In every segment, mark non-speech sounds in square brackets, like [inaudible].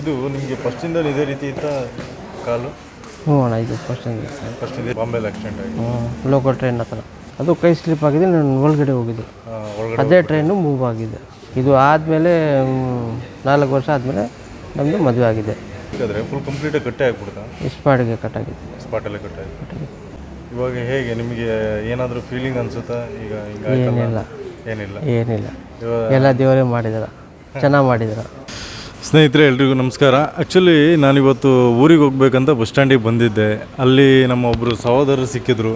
ಇದು ನಿಮಗೆ ಫಸ್ಟಿಂದ ಇದೇ ರೀತಿ ಇತ್ತ ಕಾಲು? ಹ್ಞೂ ಅಣ್ಣ ಇದು ಫಸ್ಟ್ ಫಸ್ಟ್ ಇದೆ ಬಾಂಬೆಲಿ ಆಕ್ಸಿಡೆಂಟ್ ಆಗಿ ಹ್ಞೂ ಲೋಕಲ್ ಟ್ರೈನ್ ಹತ್ರ. ಅದು ಕೈ ಸ್ಲಿಪ್ ಆಗಿದೆ ನಾನು ಒಳಗಡೆ ಹೋಗಿದ್ದೆ. ಆ, ಒಳಗಡೆ ಅದೇ ಟ್ರೈನು ಮೂವ್ ಆಗಿದೆ. ಇದು ಆದಮೇಲೆ ನಾಲ್ಕು ವರ್ಷ ಆದಮೇಲೆ ನಮ್ಮದು ಮದುವೆ ಆಗಿದೆ. ಫುಲ್ ಕಂಪ್ಲೀಟಾಗಿ ಕಟ್ಟೆ ಆಗ್ಬಿಡ್ತಾ? ಇಸ್ಪಾಡಿಗೆ ಕಟ್ಟಾಗಿದೆ ಸ್ಪಾಟಲ್ಲೇ ಕಟ್ ಆಗಿದೆ. ಇವಾಗ ಹೇಗೆ ನಿಮಗೆ ಏನಾದರೂ ಫೀಲಿಂಗ್ ಅನ್ಸುತ್ತಾ? ಈಗ ಏನಿಲ್ಲ. ಏನಿಲ್ಲ. ಏನಿಲ್ಲ. ಇವಾಗ ಎಲ್ಲ ದೇವರೇ ಮಾಡಿದಾರ. ಚೆನ್ನಾಗಿ ಮಾಡಿದಾರ. ಸ್ನೇಹಿತರೆ ಎಲ್ರಿಗೂ ನಮಸ್ಕಾರ. ಆ್ಯಕ್ಚುಲಿ ನಾನಿವತ್ತು ಊರಿಗೆ ಹೋಗ್ಬೇಕಂತ ಬಸ್ ಸ್ಟ್ಯಾಂಡಿಗೆ ಬಂದಿದ್ದೆ. ಅಲ್ಲಿ ನಮ್ಮ ಒಬ್ಬರು ಸಹೋದರರು ಸಿಕ್ಕಿದ್ರು.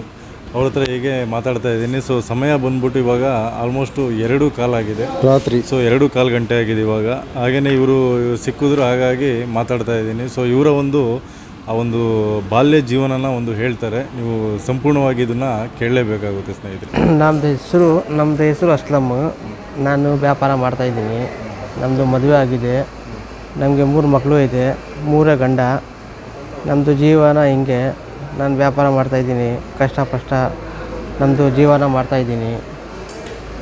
ಅವ್ರ ಹತ್ರ ಹೇಗೆ ಮಾತಾಡ್ತಾ ಇದ್ದೀನಿ. ಸೊ ಸಮಯ ಬಂದ್ಬಿಟ್ಟು ಇವಾಗ ಆಲ್ಮೋಸ್ಟು ಎರಡು ಕಾಲಾಗಿದೆ ರಾತ್ರಿ. ಸೊ ಎರಡು ಕಾಲು ಗಂಟೆ ಆಗಿದೆ ಇವಾಗ. ಹಾಗೆಯೇ ಇವರು ಸಿಕ್ಕಿದ್ರು ಹಾಗಾಗಿ ಮಾತಾಡ್ತಾ ಇದ್ದೀನಿ. ಸೊ ಇವರ ಒಂದು ಆ ಒಂದು ಬಾಲ್ಯ ಜೀವನನ ಒಂದು ಹೇಳ್ತಾರೆ. ನೀವು ಸಂಪೂರ್ಣವಾಗಿ ಇದನ್ನು ಕೇಳಲೇಬೇಕಾಗುತ್ತೆ ಸ್ನೇಹಿತರೆ. [clears throat] ನಮ್ಮದು ಹೆಸರು ನಮ್ಮದು ಹೆಸರು ಅಸ್ಲಮ್. ನಾನು ವ್ಯಾಪಾರ ಮಾಡ್ತಾಯಿದ್ದೀನಿ ನಮ್ಮದು ಮದುವೆ ಆಗಿದೆ. ನಮಗೆ ಮೂರು ಮಕ್ಕಳು ಇದೆ ಮೂರೇ ಗಂಡ. ನಮ್ಮದು ಜೀವನ ಹಿಂಗೆ. ನಾನು ವ್ಯಾಪಾರ ಮಾಡ್ತಾಯಿದ್ದೀನಿ ಕಷ್ಟ ಪಷ್ಟ ನಮ್ಮದು ಜೀವನ ಮಾಡ್ತಾಯಿದ್ದೀನಿ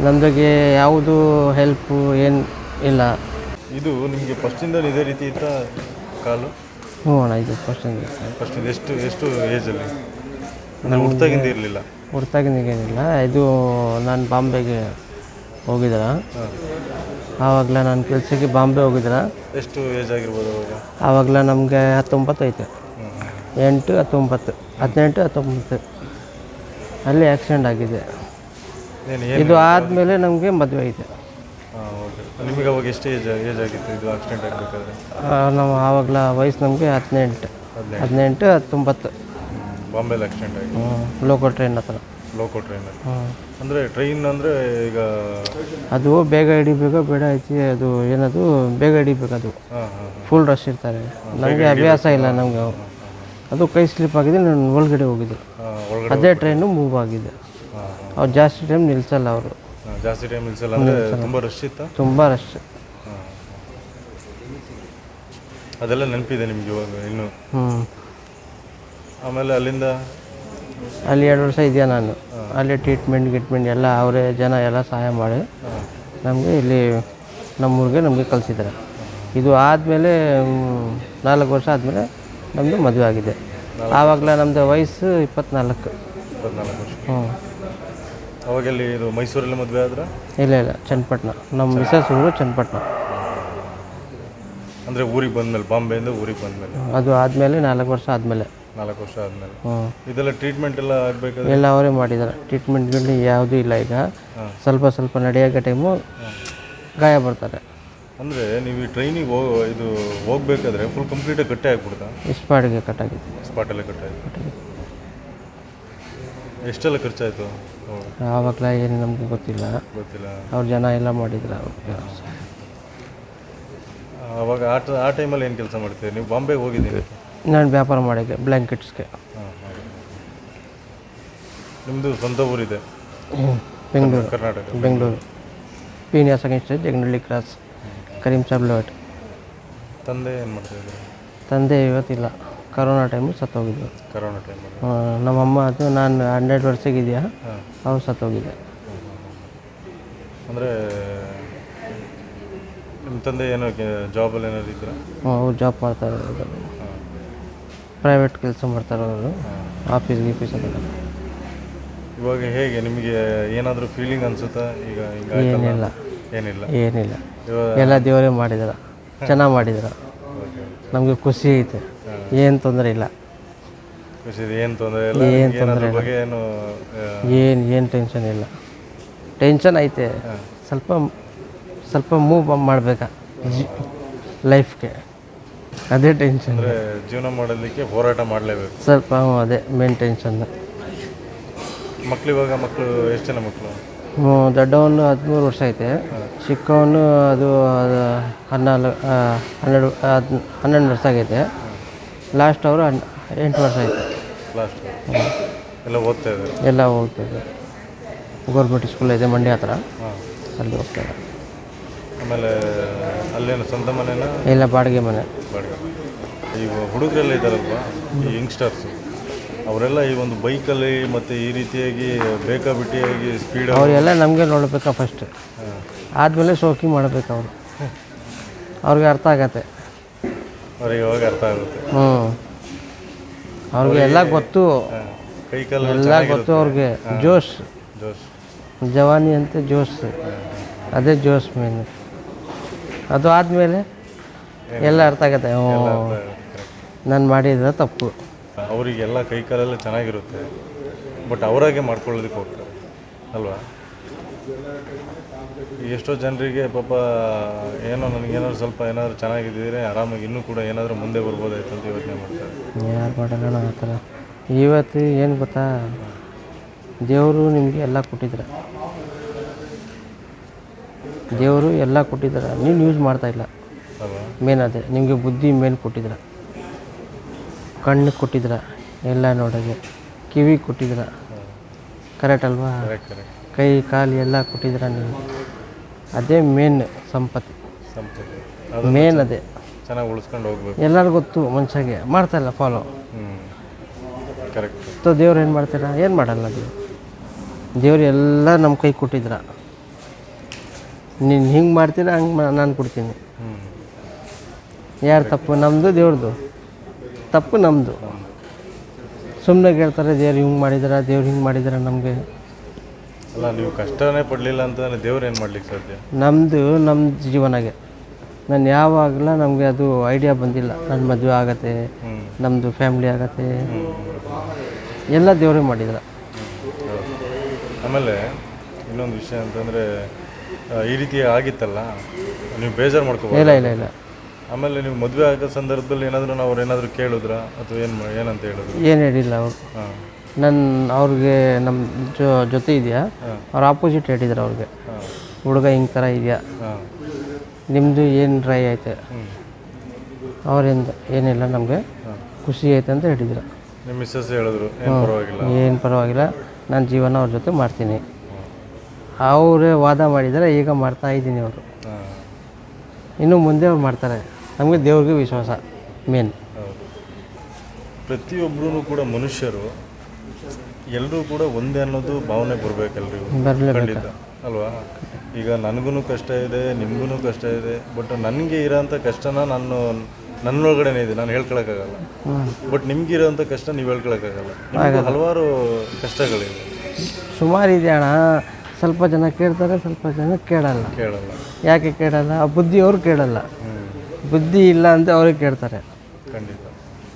ನಮ್ಮದಿಗೆ ಯಾವುದು ಹೆಲ್ಪು ಏನು ಇಲ್ಲ. ಇದು ನಿಮಗೆ ಫಸ್ಟಿಂದ ಇದೇ ರೀತಿ ಇತ್ತ ಕಾಲು? ಹ್ಞೂ ಅಣ್ಣ ಇದು ಫಸ್ಟ್ ಫಸ್ಟ್ ಎಷ್ಟು ಎಷ್ಟು ಏಜಲ್ಲಿ ನಾನು ಹುಡ್ತಾಗಿಂದ ಇರಲಿಲ್ಲ. ಹೊರತಾಗಿನಿಗೇನಿಲ್ಲ ಇದು ನಾನು ಬಾಂಬೆಗೆ ಹೋಗಿದ್ರ ಆವಾಗಲೇ ನಾನು ಕೆಲಸಕ್ಕೆ ಬಾಂಬೆ ಹೋಗಿದ್ದೆ ಎಷ್ಟು ಏಜ್ ಆಗಿರ್ಬೋದು ಅವಾಗ? ಆವಾಗಲೇ ನಮಗೆ ಹತ್ತೊಂಬತ್ತು ಐತೆ. ಎಂಟು ಹತ್ತೊಂಬತ್ತು. ಹದಿನೆಂಟು ಹತ್ತೊಂಬತ್ತು. ಅಲ್ಲಿ ಆಕ್ಸಿಡೆಂಟ್ ಆಗಿದೆ. ಇದು ಆದಮೇಲೆ ನಮಗೆ ಮದುವೆ ಐತೆ. ನಿಮಗೆ ಅವಾಗ ಎಷ್ಟು ಏಜ್ ಏಜ್ ಆಗಿತ್ತು ಇದು ಆಕ್ಸಿಡೆಂಟ್ ಆಗಬೇಕಾದ್ರೆ? ನಾವು ಆವಾಗಲ ವಯಸ್ಸು ನಮಗೆ ಹದಿನೆಂಟು. ಹದಿನೆಂಟು. ಹತ್ತೊಂಬತ್ತು. ಬಾಂಬೆಲಿ ಆಕ್ಸಿಡೆಂಟ್ ಲೋಕಲ್ ಟ್ರೈನ್ ಹತ್ರ. ಲೋಕೋ ಟ್ರೈನಲ್ಲಿ ಹ್ಞೂ ಅಂದರೆ ಟ್ರೈನ್ ಅಂದರೆ ಈಗ ಅದು ಬೇಗ ಹಿಡಿಬೇಕು ಬೇಡ ಐತಿ ಅದು ಏನದು ಬೇಗ ಹಿಡಿಬೇಕು ಅದು. ಹಾಂ ಹಾಂ ಫುಲ್ ರಶ್ ಇರ್ತಾರೆ. ನಮಗೆ ಅಭ್ಯಾಸ ಇಲ್ಲ ನಮಗೆ. ಅದು ಕೈ ಸ್ಲಿಪ್ ಆಗಿದೆ ನಾನು ಒಳಗಡೆ ಹೋಗಿದ್ದೆ ಅದೇ ಟ್ರೈನು ಮೂವ್ ಆಗಿದೆ. ಅವ್ರು ಜಾಸ್ತಿ ಟೈಮ್ ನಿಲ್ಸಲ್ಲ ಅವರು. ಜಾಸ್ತಿ ಟೈಮ್ ನಿಲ್ಸಲ್ಲ ಅಂದರೆ ತುಂಬ ರಶ್ ಇತ್ತು? ತುಂಬ ರಶ್ ಅದೆಲ್ಲ ನೆನಪಿದೆ ನಿಮ್ಗೆ ಇವಾಗ ಇನ್ನು? ಆಮೇಲೆ ಅಲ್ಲಿಂದ ಅಲ್ಲಿ ಎರಡು ವರ್ಷ ಇದೆಯಾ ನಾನು. ಅಲ್ಲಿ ಟ್ರೀಟ್ಮೆಂಟ್ ಗಿಟ್ಮೆಂಟ್ ಎಲ್ಲ ಅವರೇ ಜನ ಎಲ್ಲ ಸಹಾಯ ಮಾಡಿ ನಮಗೆ ಇಲ್ಲಿ ನಮ್ಮೂರಿಗೆ ನಮಗೆ ಕಲಿಸಿದ್ದಾರೆ ಇದು ಆದಮೇಲೆ ನಾಲ್ಕು ವರ್ಷ ಆದಮೇಲೆ ನಮ್ಮದು ಮದುವೆ ಆಗಿದೆ. ಆವಾಗಲೇ ನಮ್ಮದು ವಯಸ್ಸು ಇಪ್ಪತ್ನಾಲ್ಕು. ಹ್ಞೂ ಅವಾಗೆಲ್ಲಿ ಇದು ಮೈಸೂರಲ್ಲಿ ಮದುವೆ ಆದ್ರೆ? ಇಲ್ಲ ಇಲ್ಲ ಚನ್ನಪಟ್ಟಣ. ನಮ್ಮ ಮಿಸಸ್ ಊರು ಚನ್ನಪಟ್ಟಣ. ಅಂದರೆ ಊರಿಗೆ ಬಂದಮೇಲೆ ಬಾಂಬೆಯಿಂದ ಊರಿಗೆ ಬಂದಮೇಲೆ. ಅದು ಆದಮೇಲೆ ನಾಲ್ಕು ವರ್ಷ ಆದಮೇಲೆ. ನಾಲ್ಕು ವರ್ಷ ಆದಮೇಲೆ. ಇದೆಲ್ಲ ಟ್ರೀಟ್ಮೆಂಟ್ ಎಲ್ಲ ಆಗಬೇಕಾದ್ರೆ? ಎಲ್ಲ ಅವರೇ ಮಾಡಿದ್ದಾರೆ ಟ್ರೀಟ್ಮೆಂಟ್ಗಳು ಯಾವುದೂ ಇಲ್ಲ ಈಗ. ಸ್ವಲ್ಪ ಸ್ವಲ್ಪ ನಡೆಯೋಕೆ ಟೈಮು ಗಾಯ ಬರ್ತಾರೆ. ಅಂದರೆ ನೀವು ಈ ಟ್ರೈನಿಗೆ ಹೋಗೋ ಇದು ಹೋಗ್ಬೇಕಾದ್ರೆ ಫುಲ್ ಕಂಪ್ಲೀಟಾಗಿ ಕಟ್ಟೆ ಆಗ್ಬಿಡ್ತಾ ಇಸ್ಪಾಡಿಗೆ ಕಟ್ಟಾಗಿದೆ ಸ್ಪಾಟಲ್ಲೇ ಕಟ್ಟೆ ಎಷ್ಟೆಲ್ಲ ಖರ್ಚಾಯಿತು? ಆವಾಗಲೇ ಏನು ನಮಗೆ ಗೊತ್ತಿಲ್ಲ. ಗೊತ್ತಿಲ್ಲ. ಅವ್ರ ಜನ ಎಲ್ಲ ಮಾಡಿದ್ರು ಆವಾಗ ಅವಾಗ ಆ ಆ ಟೈಮಲ್ಲಿ ಏನು ಕೆಲಸ ಮಾಡ್ತೀವಿ ನೀವು ಬಾಂಬೆಗೆ ಹೋಗಿದ್ದೀರಿ. ನಾನು ವ್ಯಾಪಾರ ಮಾಡಿದ್ದೆ ಬ್ಲ್ಯಾಂಕೆಟ್ಸ್ಗೆ ನಿಮ್ಮದು ಸ್ವಂತ ಊರಿದೆ? Bengaluru. Karnataka Bengaluru. ಪೀನಿಯಾಸ್ against Jaganahalli cross Karim Sab layout ತಂದೆ ಏನು ಮಾಡ್ತಾಯಿದ್ರು ತಂದೆ ಇವತ್ತಿಲ್ಲ. ಕರೋನಾ ಟೈಮು ಸತ್ತೋಗಿದ್ದು ಕರೋನಾ ಟೈಮ್ ನಮ್ಮಮ್ಮ ಅದು ನಾನು ಹನ್ನೆರಡು ವರ್ಷಗಿದೆಯಾ ಅವ್ರು ಸತ್ತೋಗಿದ್ದೆ ಅಂದರೆ ನಿಮ್ಮ ತಂದೆ ಏನೋ ಜಾಬಲ್ಲಿ ಏನಾದ್ರು ಇದ್ರ ಅವ್ರು ಜಾಬ್ ಮಾಡ್ತಾ ಹಾಂ ಪ್ರೈವೇಟ್ ಕೆಲಸ ಮಾಡ್ತಾರೆ ಅವರು ಆಫೀಸ್ ಗೀಫೀಸ್ ಅದೆಲ್ಲ ಇವಾಗ ಹೇಗೆ ನಿಮಗೆ ಏನಾದರೂ ಫೀಲಿಂಗ್ ಅನ್ಸುತ್ತಾ? ಈಗ ಹಿಂಗಾಯ್ತಲ್ಲ ಏನಿಲ್ಲ. ಏನಿಲ್ಲ. ಏನಿಲ್ಲ. ಎಲ್ಲ ದೇವರೇ ಮಾಡಿದಾರ. ಚೆನ್ನಾಗಿ ಮಾಡಿದಾರ. ನಮಗೆ ಖುಷಿ ಐತೆ. ಏನು ತೊಂದರೆ ಇಲ್ಲ. ಖುಷಿ ಏನು ತೊಂದರೆ ಇಲ್ಲ? ತೊಂದರೆ ನಿಮ್ಗೆ ಏನಾದ್ರ ಬಗ್ಗೆ ಏನು ಆ, ಏನು ಏನು ಟೆನ್ಷನ್ ಇಲ್ಲ. ಟೆನ್ಷನ್ ಐತೆ. ಸ್ವಲ್ಪ ಸ್ವಲ್ಪ ಮೂವ್ ಮಾಡಬೇಕಾ? ಲೈಫ್ಗೆ ಅದೇ ಟೆನ್ಷನ್ ಅಂದರೆ ಜೀವನ ಮಾಡಲಿಕ್ಕೆ ಹೋರಾಟ ಮಾಡಲೇಬೇಕು. ಸ್ವಲ್ಪ ಅದೇ ಮೇನ್ ಟೆನ್ಷನ್ ಮಕ್ಳು ಇವಾಗ ಮಕ್ಕಳು ಎಷ್ಟು ಜನ ಮಕ್ಕಳು ದೊಡ್ಡವನು ಹದಿಮೂರು ವರ್ಷ ಐತೆ ಚಿಕ್ಕವನು ಅದು ಅದು ಹನ್ನೆರಡು ಹನ್ನೆರಡು ಹದ್- ಹನ್ನೊಂದು ವರ್ಷ ಆಗೈತೆ. ಲಾಸ್ಟ್ ಅವರು ಹನ್ ಎಂಟು ವರ್ಷ ಐತೆ. ಲಾಸ್ಟ್ ಎಲ್ಲ ಓದ್ತಾ ಇದ್ದಾರೆ. ಎಲ್ಲ ಹೋಗ್ತದೆ ಗೌರ್ಮೆಂಟ್ ಸ್ಕೂಲ್ ಇದೆ ಮಂಡ್ಯ ಹತ್ರ. ಅಲ್ಲಿ ಹೋಗ್ತಾರೆ ಆಮೇಲೆ ಅಲ್ಲೇನು ಸ್ವಂತ ಮನೆನ? ಇಲ್ಲ ಬಾಡಿಗೆ ಮನೆ. ಬಾಡಿಗೆ ಈಗ ಹುಡುಗರೆಲ್ಲ ಇದ್ದಾರಲ್ವ? ಈ ಯಂಗ್ಸ್ಟರ್ಸು ಅವರೆಲ್ಲ ಈ ಒಂದು ಬೈಕಲ್ಲಿ ಮತ್ತು ಈ ರೀತಿಯಾಗಿ ಬೇಕಾಬಿಟ್ಟಿಯಾಗಿ ಸ್ಪೀಡ್ ಅವರೆಲ್ಲ ನಮಗೆ ನೋಡಬೇಕಾ ಫಸ್ಟ್ ಆದಮೇಲೆ ಶೋಕಿ ಮಾಡಬೇಕು ಅವರು. ಅವ್ರಿಗೆ ಅರ್ಥ ಆಗತ್ತೆ. ಅವ್ರಿಗೆ ಇವಾಗ ಅರ್ಥ ಆಗುತ್ತೆ. ಹ್ಞೂ ಅವ್ರಿಗೆ ಎಲ್ಲ ಗೊತ್ತು. ಹಾ. ಕೈ ಕಾಲು ಎಲ್ಲ ಗೊತ್ತು ಅವ್ರಿಗೆ. ಜೋಶ್. ಜೋಶ್. ಜವಾನಿ ಅಂತ ಜೋಶ್. ಅದೇ ಜೋಶ್ ಮೇನ್ ಅದು ಆದಮೇಲೆ ಎಲ್ಲ ಅರ್ಥ ಆಗುತ್ತೆ. ಹ್ಞೂ ನಾನು ಮಾಡಿದ ತಪ್ಪು. ಅವರಿಗೆಲ್ಲ ಕೈ ಕಾಲೆಲ್ಲ ಚೆನ್ನಾಗಿರುತ್ತೆ. ಬಟ್ ಅವರಾಗೆ ಮಾಡ್ಕೊಳ್ಳೋದಕ್ಕೆ ಹೋಗ್ತಾರೆ. ಅಲ್ವಾ? ಎಷ್ಟೋ ಜನರಿಗೆ ಪಾಪ ಏನೋ ನನಗೇನಾದ್ರು ಸ್ವಲ್ಪ ಏನಾದರೂ ಚೆನ್ನಾಗಿದ್ದಿದ್ರೆ ಆರಾಮಾಗಿ ಇನ್ನೂ ಕೂಡ ಏನಾದರೂ ಮುಂದೆ ಬರ್ಬೋದಾಯ್ತು ಅಂತ ಯೋಚನೆ ಮಾಡ್ತಾರೆ. ಯಾರು ಮಾಡೋಣ ಆ ಥರ ಇವತ್ತು ಏನು ಗೊತ್ತಾ? ದೇವರು ನಿಮಗೆ ಎಲ್ಲ ಕೊಟ್ಟಿದ್ರು. ದೇವರು ಎಲ್ಲ ಕೊಟ್ಟಿದ್ದಾರೆ ನೀನು ಯೂಸ್ ಮಾಡ್ತಾ ಇಲ್ಲ. ಮೇನ್ ಅದೇ. ನಿಮಗೆ ಬುದ್ಧಿ ಮೇನ್ ಕೊಟ್ಟಿದ್ರ. ಕಣ್ಣು ಕೊಟ್ಟಿದ್ರ ಎಲ್ಲ ನೋಡೋಕ್ಕೆ ಕಿವಿ ಕೊಟ್ಟಿದ್ರ. ಕರೆಕ್ಟ್ ಅಲ್ವಾ? ಕೈ ಕಾಲು ಎಲ್ಲ ಕೊಟ್ಟಿದ್ರ ನೀವು. ಅದೇ ಮೇನ್ ಸಂಪತ್ತು. ಸಂಪತ್ತು. ಅದು ಮೇನ್ ಅದೇ. ಚೆನ್ನಾಗಿ ಉಳಿಸ್ಕೊಂಡು ಹೋಗ್ಬೇಕು. ಎಲ್ಲರಿಗೂ ಗೊತ್ತು ಮನುಷ್ಯಗೆ ಮಾಡ್ತಾಯಿಲ್ಲ ಫಾಲೋ ಕರೆಕ್ಟ್ ಸೊ ದೇವ್ರು ಏನು ಮಾಡ್ತೀರಾ? ಏನು ಮಾಡಲ್ಲ ನೀವು? ದೇವ್ರು ಎಲ್ಲ ನಮ್ಮ ಕೈ ಕೊಟ್ಟಿದ್ರ. ನೀನು ಹಿಂಗೆ ಮಾಡ್ತೀರಾ ಹಂಗೆ ನಾನು ಕೊಡ್ತೀನಿ. ಯಾರು ತಪ್ಪು? ನಮ್ಮದು ದೇವ್ರದ್ದು ತಪ್ಪು ನಮ್ಮದು ಸುಮ್ಮನೆ ಹೇಳ್ತಾರೆ ದೇವ್ರು ಹಿಂಗೆ ಮಾಡಿದಾರ ದೇವ್ರು ಹಿಂಗೆ ಮಾಡಿದಾರ ನಮಗೆ. ಅಲ್ಲ ನೀವು ಕಷ್ಟನೇ ಪಡಲಿಲ್ಲ ಅಂತಂದರೆ ದೇವ್ರು ಏನು ಮಾಡ್ಲಿಕ್ಕೆ ಸಾಧ್ಯ? ನಮ್ಮದು ನಮ್ಮ ಜೀವನಾಗೆ. ನಾನು ಯಾವಾಗಲ ನಮಗೆ ಅದು ಐಡಿಯಾ ಬಂದಿಲ್ಲ. ನನ್ನ ಮದುವೆ ಆಗತ್ತೆ ನಮ್ಮದು ಫ್ಯಾಮ್ಲಿ ಆಗತ್ತೆ. ಎಲ್ಲ ದೇವರೇ ಮಾಡಿದ್ರ. ಆಮೇಲೆ ಇನ್ನೊಂದು ವಿಷಯ ಅಂತಂದರೆ ಈ ರೀತಿ ಆಗಿತ್ತಲ್ಲ ನೀವು ಬೇಜಾರು ಮಾಡ್ಕೋಬೋದು? ಇಲ್ಲ ಇಲ್ಲ ಇಲ್ಲ. ಆಮೇಲೆ ನೀವು ಮದುವೆ ಆಗೋ ಸಂದರ್ಭದಲ್ಲಿ ಏನಾದರೂ ನಾವು ಏನಾದರೂ ಕೇಳಿದ್ರ? ಅಥವಾ ಏನು ಏನಂತ ಹೇಳಿದ್ರು? ಏನು ಹೇಳಿಲ್ಲ ಅವರು. ಹಾಂ. ನನ್ನ ಅವ್ರಿಗೆ ನಮ್ಮ ಜೊ ಜೊತೆ ಇದೆಯಾ? ಅವ್ರ ಆಪೋಸಿಟ್ ಹೇಳಿದ್ರು ಅವ್ರಿಗೆ. ಹುಡುಗ ಹಿಂಗೆ ಥರ ಇದೆಯಾ? ಹಾಂ. ನಿಮ್ಮದು ಏನು ಟ್ರೈ ಐತೆ? ಅವರಿಂದ ಏನಿಲ್ಲ ನಮಗೆ. ಖುಷಿ ಐತೆ ಅಂತ ಹೇಳಿದ್ರು. ನಿಮ್ಮ ಮಿಸ್ಸಸ್ ಹೇಳಿದ್ರು ಏನು ಪರವಾಗಿಲ್ಲ. ಏನು ಪರವಾಗಿಲ್ಲ. ನಾನು ಜೀವನ ಅವ್ರ ಜೊತೆ ಮಾಡ್ತೀನಿ. ಅವರೇ ವಾದ ಮಾಡಿದರೆ ಈಗ ಮಾಡ್ತಾ ಇದ್ದೀನಿ ಅವರು. ಹಾಂ. ಇನ್ನು ಮುಂದೆ ಅವ್ರು ಮಾಡ್ತಾರೆ. ನಮಗೆ ದೇವ್ರಿಗೆ ವಿಶ್ವಾಸ ಮೇನ್ ಪ್ರತಿಯೊಬ್ಬರೂ ಕೂಡ ಮನುಷ್ಯರು ಎಲ್ಲರೂ ಕೂಡ ಒಂದೇ ಅನ್ನೋದು ಭಾವನೆ ಬರಬೇಕಲ್ರಿ ಬರಲೇಬೇಕು. ಖಂಡಿತ. ಅಲ್ವಾ? ಈಗ ನನಗೂ ಕಷ್ಟ ಇದೆ ನಿಮಗೂ ಕಷ್ಟ ಇದೆ ಬಟ್ ನನಗೆ ಇರೋಂಥ ಕಷ್ಟನ ನಾನು ನನ್ನೊಳಗಡೆನೇ ಇದೆ ನಾನು ಹೇಳ್ಕೊಳಕ್ಕಾಗಲ್ಲ. ಬಟ್ ನಿಮ್ಗೆ ಇರೋಂಥ ಕಷ್ಟ ನೀವು ಹೇಳ್ಕೊಳಕ್ಕಾಗಲ್ಲ. ನಿಮ್ಗೆ ಹಲವಾರು ಕಷ್ಟಗಳಿವೆ. ಸುಮಾರು ಇದೆ ಅಣ್ಣ. ಸ್ವಲ್ಪ ಜನ ಕೇಳ್ತಾರೆ ಸ್ವಲ್ಪ ಜನ ಕೇಳಲ್ಲ. ಕೇಳಲ್ಲ. ಯಾಕೆ ಕೇಳಲ್ಲ? ಆ ಬುದ್ಧಿ ಅವ್ರು ಕೇಳಲ್ಲ ಬುದ್ಧಿ ಇಲ್ಲ ಅಂತ ಅವ್ರಿಗೆ ಕೇಳ್ತಾರೆ. ಖಂಡಿತ.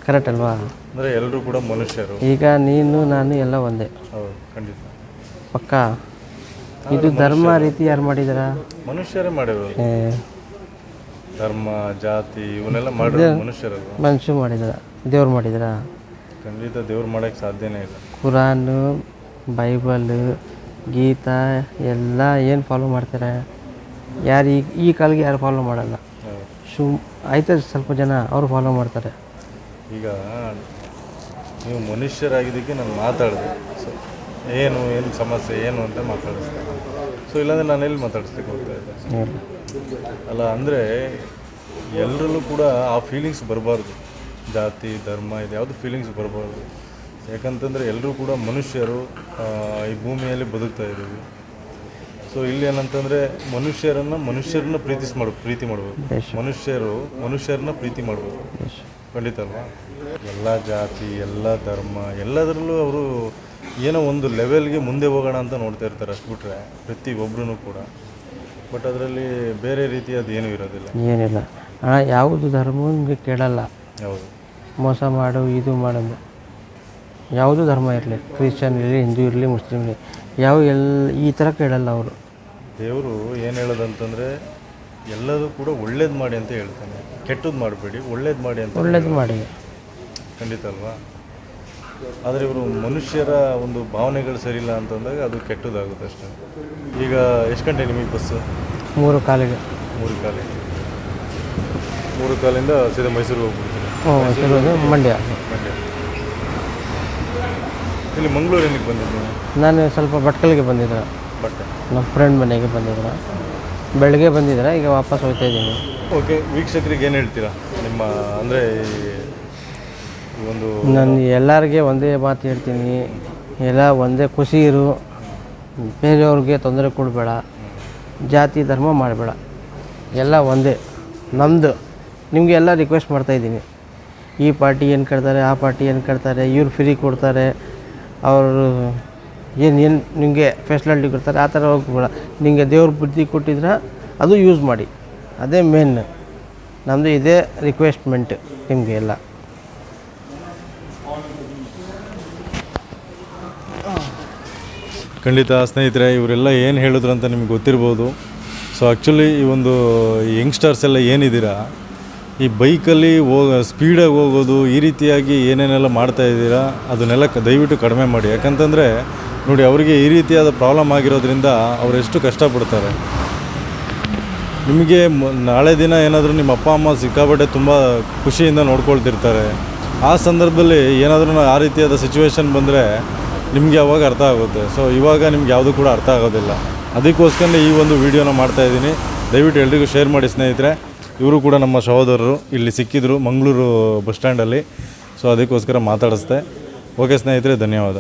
ಕರೆಕ್ಟ್ ಅಲ್ವಾ? ಅಂದರೆ ಎಲ್ಲರೂ ಕೂಡ ಮನುಷ್ಯರು. ಈಗ ನೀನು ನಾನು ಎಲ್ಲ ಒಂದೇ. ಹೌದು ಖಂಡಿತ. ಪಕ್ಕ? ಇದು ಧರ್ಮ ರೀತಿ ಯಾರು ಮಾಡಿದಾರ? ಮನುಷ್ಯರೇ ಮಾಡಿರೋದು. ಧರ್ಮ ಜಾತಿ ಇವನ್ನೆಲ್ಲ ಮಾಡಿದ್ರು ಮನುಷ್ಯರು ಮನುಷ್ಯ ಮಾಡಿದಾರ? ದೇವ್ರು ಮಾಡಿದಾರ? ಖಂಡಿತ ದೇವ್ರು ಮಾಡಕ್ಕೆ ಸಾಧ್ಯನೇ ಇಲ್ಲ. ಕುರಾನು ಬೈಬಲ್ ಗೀತಾ ಎಲ್ಲ ಏನು ಫಾಲೋ ಮಾಡ್ತಾರೆ? ಯಾರು ಈ ಈ ಕಾಲಿಗೆ ಯಾರು ಫಾಲೋ ಮಾಡಲ್ಲ. ಸುಮ್ ಆಯ್ತು ಸ್ವಲ್ಪ ಜನ ಅವರು ಫಾಲೋ ಮಾಡ್ತಾರೆ. ಈಗ ನೀವು ಮನುಷ್ಯರಾಗಿದ್ದಕ್ಕೆ ನಾನು ಮಾತಾಡಿದೆ. ಸೊ ಏನು ಏನು ಸಮಸ್ಯೆ ಏನು ಅಂತ ಮಾತಾಡಿಸ್ದೆ ಸೊ ಇಲ್ಲಾಂದರೆ ನಾನು ಎಲ್ಲಿ ಮಾತಾಡಿಸ್ಲಿಕ್ಕೆ ಹೋಗ್ತಾ ಇದ್ದೆ. ಅಲ್ಲ ಅಂದರೆ ಎಲ್ಲರಲ್ಲೂ ಕೂಡ ಆ ಫೀಲಿಂಗ್ಸ್ ಬರಬಾರ್ದು. ಜಾತಿ ಧರ್ಮ ಇದು ಯಾವುದು ಫೀಲಿಂಗ್ಸ್ ಬರಬಾರ್ದು. ಯಾಕಂತಂದರೆ ಎಲ್ಲರೂ ಕೂಡ ಮನುಷ್ಯರು ಈ ಭೂಮಿಯಲ್ಲಿ ಬದುಕ್ತಾ ಇದ್ದೀವಿ. ಸೊ ಇಲ್ಲಿ ಏನಂತಂದರೆ ಮನುಷ್ಯರನ್ನು ಮನುಷ್ಯರನ್ನ ಪ್ರೀತಿಸ್ ಮಾಡ ಪ್ರೀತಿ ಮಾಡಬೇಕು ಮನುಷ್ಯರು ಮನುಷ್ಯರನ್ನ ಪ್ರೀತಿ ಮಾಡಬೇಕು. ಖಂಡಿತ ಅಲ್ವಾ? ಎಲ್ಲ ಜಾತಿ ಎಲ್ಲ ಧರ್ಮ ಎಲ್ಲದರಲ್ಲೂ ಅವರು ಏನೋ ಒಂದು ಲೆವೆಲ್ಗೆ ಮುಂದೆ ಹೋಗೋಣ ಅಂತ ನೋಡ್ತಾ ಇರ್ತಾರೆ ಅಷ್ಟು ಬಿಟ್ರೆ ಪ್ರತಿಯೊಬ್ಬರೂ ಕೂಡ. ಬಟ್ ಅದರಲ್ಲಿ ಬೇರೆ ರೀತಿ ಏನೂ ಇರೋದಿಲ್ಲ. ಏನಿಲ್ಲ. ಹಣ ಯಾವುದು ಧರ್ಮವೂ ನಿಮಗೆ ಕೇಳಲ್ಲ. ಹೌದು. ಮೋಸ ಮಾಡು ಇದು ಮಾಡೋದು ಯಾವುದು ಧರ್ಮ ಇರಲಿ ಕ್ರಿಶ್ಚಿಯನ್ ಇರಲಿ ಹಿಂದೂ ಇರಲಿ ಮುಸ್ಲಿಮ್ ಇರಲಿ ಯಾವ ಎಲ್ಲ ಈ ಥರ ಕೇಳಲ್ಲ ಅವರು. ದೇವರು ಏನು ಹೇಳೋದಂತಂದರೆ ಎಲ್ಲದೂ ಕೂಡ ಒಳ್ಳೇದು ಮಾಡಿ ಅಂತ ಹೇಳ್ತಾನೆ. ಕೆಟ್ಟದ್ದು ಮಾಡಬೇಡಿ ಒಳ್ಳೇದು ಮಾಡಿ ಅಂತ ಒಳ್ಳೇದು ಮಾಡಿ. ಖಂಡಿತ ಅಲ್ವಾ? ಆದರೆ ಇವರು ಮನುಷ್ಯರ ಒಂದು ಭಾವನೆಗಳು ಸರಿಯಿಲ್ಲ ಅಂತಂದಾಗ ಅದು ಕೆಟ್ಟದಾಗುತ್ತೆ ಅಷ್ಟೇ. ಈಗ ಎಷ್ಟು ಗಂಟೆ ನಿಮಗೆ ಬಸ್ಸು? ಮೂರು ಕಾಲಿಗೆ. ಮೂರು ಕಾಲಿಗೆ. ಮೂರು ಕಾಲಿಂದ ಸೀದಾ ಮೈಸೂರಿಗೆ ಹೋಗ್ಬಿಡ್ತೀನಿ ಮಂಡ್ಯ. ಇಲ್ಲಿ ಮಂಗಳೂರಿನಿಗೆ ಬಂದಿದ್ದೀನಿ ನಾನು ಸ್ವಲ್ಪ ಬಟ್ಕಲ್ಗೆ ಬಂದಿದ್ದೆ. ಬಟ್ಟೆ ನಮ್ಮ ಫ್ರೆಂಡ್ ಮನೆಗೆ ಬಂದಿದ್ರು ಬೆಳಗ್ಗೆ ಬಂದಿದ್ರೆ ಈಗ ವಾಪಸ್ ಹೋಗ್ತಾ ಇದ್ದೀನಿ. ಓಕೆ ವೀಕ್ಷಕರಿಗೆ ಏನು ಹೇಳ್ತೀರಾ? ನಿಮ್ಮ ಅಂದರೆ ಒಂದು ನಾನು ಎಲ್ಲರಿಗೆ ಒಂದೇ ಮಾತು ಹೇಳ್ತೀನಿ. ಎಲ್ಲ ಒಂದೇ ಖುಷಿ ಇರು. ಬೇರೆಯವ್ರಿಗೆ ತೊಂದರೆ ಕೊಡಬೇಡ. ಜಾತಿ ಧರ್ಮ ಮಾಡಬೇಡ. ಎಲ್ಲ ಒಂದೇ. ನಮ್ಮದು ನಿಮಗೆ ಎಲ್ಲ ರಿಕ್ವೆಸ್ಟ್ ಮಾಡ್ತಾಯಿದ್ದೀನಿ ಈ ಪಾರ್ಟಿ ಏನು ಕಟ್ತಾರೆ ಆ ಪಾರ್ಟಿ ಏನು ಕಟ್ತಾರೆ ಇವ್ರು ಫ್ರೀ ಕೊಡ್ತಾರೆ. ಅವರು ಏನು ಏನು ನಿಮಗೆ ಫೆಸಿಲಿಟಿ ಕೊಡ್ತಾರೆ, ಆ ಥರ ಹೋಗ್ಬೇಡ. ನಿಮಗೆ ದೇವ್ರ ಬುದ್ಧಿ ಕೊಟ್ಟಿದ್ರೆ ಅದು ಯೂಸ್ ಮಾಡಿ. ಅದೇ ಮೇನ್ ನಮ್ಮದು ಇದೇ ರಿಕ್ವೆಸ್ಟ್ಮೆಂಟ್ ನಿಮಗೆ ಎಲ್ಲ. ಖಂಡಿತ ಸ್ನೇಹಿತರೆ, ಇವರೆಲ್ಲ ಏನು ಹೇಳಿದ್ರು ಅಂತ ನಿಮ್ಗೆ ಗೊತ್ತಿರ್ಬೋದು. ಸೊ ಆ್ಯಕ್ಚುಲಿ ಈ ಒಂದು ಯಂಗ್ಸ್ಟರ್ಸ್ ಎಲ್ಲ ಏನಿದ್ದೀರಾ ಈ ಬೈಕಲ್ಲಿ ಹೋಗ ಸ್ಪೀಡಾಗಿ ಹೋಗೋದು, ಈ ರೀತಿಯಾಗಿ ಏನೇನೆಲ್ಲ ಮಾಡ್ತಾ ಇದ್ದೀರಾ, ಅದನ್ನೆಲ್ಲ ದಯವಿಟ್ಟು ಕಡಿಮೆ ಮಾಡಿ. ಯಾಕಂತಂದರೆ, ನೋಡಿ, ಅವರಿಗೆ ಈ ರೀತಿಯಾದ ಪ್ರಾಬ್ಲಮ್ ಆಗಿರೋದ್ರಿಂದ ಅವರು ಎಷ್ಟು ಕಷ್ಟಪಡ್ತಾರೆ. ನಿಮಗೆ ನಾಳೆ ದಿನ ಏನಾದರೂ ನಿಮ್ಮ ಅಪ್ಪ, ಅಮ್ಮ ಸಿಕ್ಕಾಪಟ್ಟೆ ತುಂಬ ಖುಷಿಯಿಂದ ನೋಡ್ಕೊಳ್ತಿರ್ತಾರೆ. ಆ ಸಂದರ್ಭದಲ್ಲಿ ಏನಾದರೂ ಆ ರೀತಿಯಾದ ಸಿಚುವೇಶನ್ ಬಂದರೆ ನಿಮಗೆ ಅವಾಗ ಅರ್ಥ ಆಗುತ್ತೆ. ಸೊ ಇವಾಗ ನಿಮ್ಗೆ ಯಾವುದೂ ಕೂಡ ಅರ್ಥ ಆಗೋದಿಲ್ಲ. ಅದಕ್ಕೋಸ್ಕರ ಈ ಒಂದು ವೀಡಿಯೋನ ಮಾಡ್ತಾ ಇದ್ದೀನಿ. ದಯವಿಟ್ಟು ಎಲ್ರಿಗೂ ಶೇರ್ ಮಾಡಿ ಸ್ನೇಹಿತರೆ. ಇವರು ಕೂಡ ನಮ್ಮ ಸಹೋದರರು. ಇಲ್ಲಿ ಸಿಕ್ಕಿದ್ರು ಮಂಗಳೂರು ಬಸ್ ಸ್ಟ್ಯಾಂಡಲ್ಲಿ. ಸೊ ಅದಕ್ಕೋಸ್ಕರ ಮಾತಾಡಿಸ್ದೆ. ಓಕೆ ಸ್ನೇಹಿತರೆ, ಧನ್ಯವಾದ.